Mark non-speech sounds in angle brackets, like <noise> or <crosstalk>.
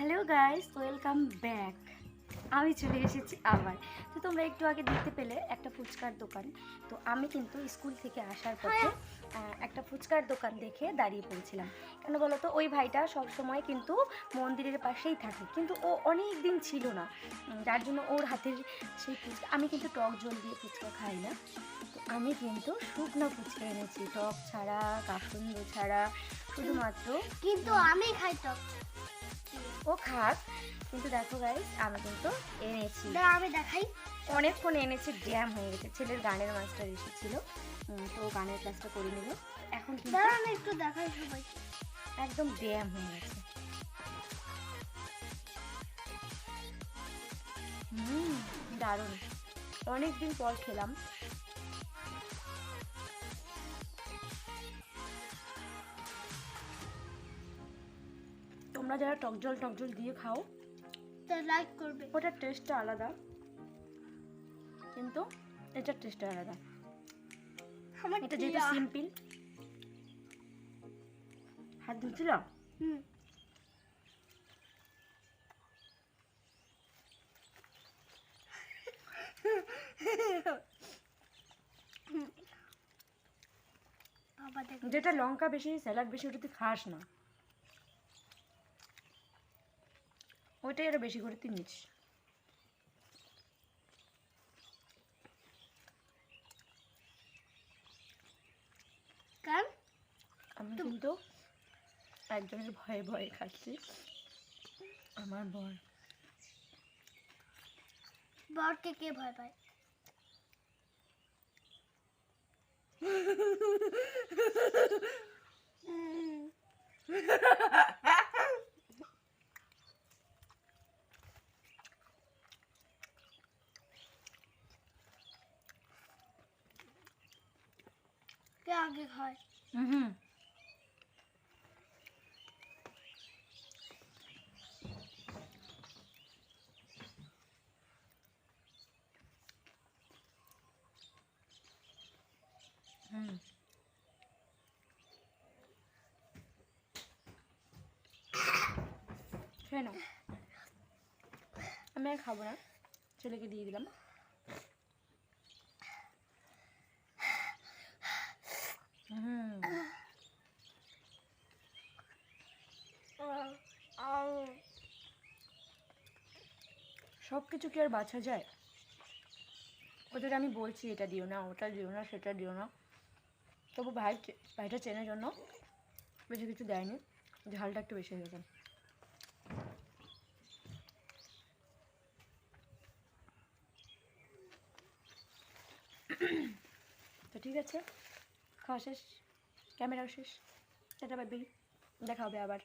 Hello guys welcome back আমি চলে এসেছি আবার। তো তোমরা একটু আগে দেখতে পেলে একটা ফুচকার দোকান। তো আমি কিন্তু স্কুল থেকে আসার পথে আহ, একটা ফুচকার দোকান দেখে দাঁড়িয়ে পড়েছিলাম। কেন বলো তো ওই ভাইটা সব সময় কিন্তু মন্দিরের পাশেই থাকে। কিন্তু ও অনেক দিন ছিল না। যার জন্য ওর হাতের সেই ফুচকা আমি কিন্তু টক জল দিয়ে ফুচকা খাই না। তো আমি কিন্তু শুকনো ফুচকা এনেছি টক ছাড়া কাসুন্দ ছাড়া শুধুমাত্র কিন্তু আমি খাই টক। ও খাক। কিন্তু দেখো গাইস আমি কিন্তু এনেছি। আমি দেখাই। অনেকক্ষণ এনেছি ড্যাম হয়ে গেছে। ছেলের গানের মাস্টার এসেছিল। তো গানের ক্লাসটা করে নিল এখন আমি একটু দেখাই সবাই একদম ড্যাম হয়ে গেছে। হুম দারুণ। অনেকদিন পর খেলাম। তোমরা যারা টক জল টক জল দিয়ে খাও তা লাইক করবে। ওটার টেস্টটা আলাদা। কিন্তু এটার টেস্টটা আলাদা। এটা যেহেতু সিম্পল হাত ধুচ্ছিল? হুম। যেটা লঙ্কা বেশি স্যালাড বেশি ওটা তুই খাস না। ওইটাই আরও বেশি করে নিস আমি কিন্তু একজনের ভয়ে ভয়ে খাচ্ছি। আমার বর। বরকে কে ভয় পায়? <laughs> উম, কে আগে খায়। হুম। হুম। আমি আর খাব না। ছেলেকে দিয়ে দিলাম। সব কিছু কি আর বাছা যায়? ওদের আমি বলছি, এটা দিও না, ওটা দিও না, সেটা দিও না। তবু ভাই ভাইটা চেনার জন্য বেশি কিছু দেয়নি। ঝালটা একটু বেশি হয়ে গেছে। তো ঠিক আছে। খাওয়া শেষ ক্যামেরাও শেষ। সেটা বাই দেখা হবে আবার।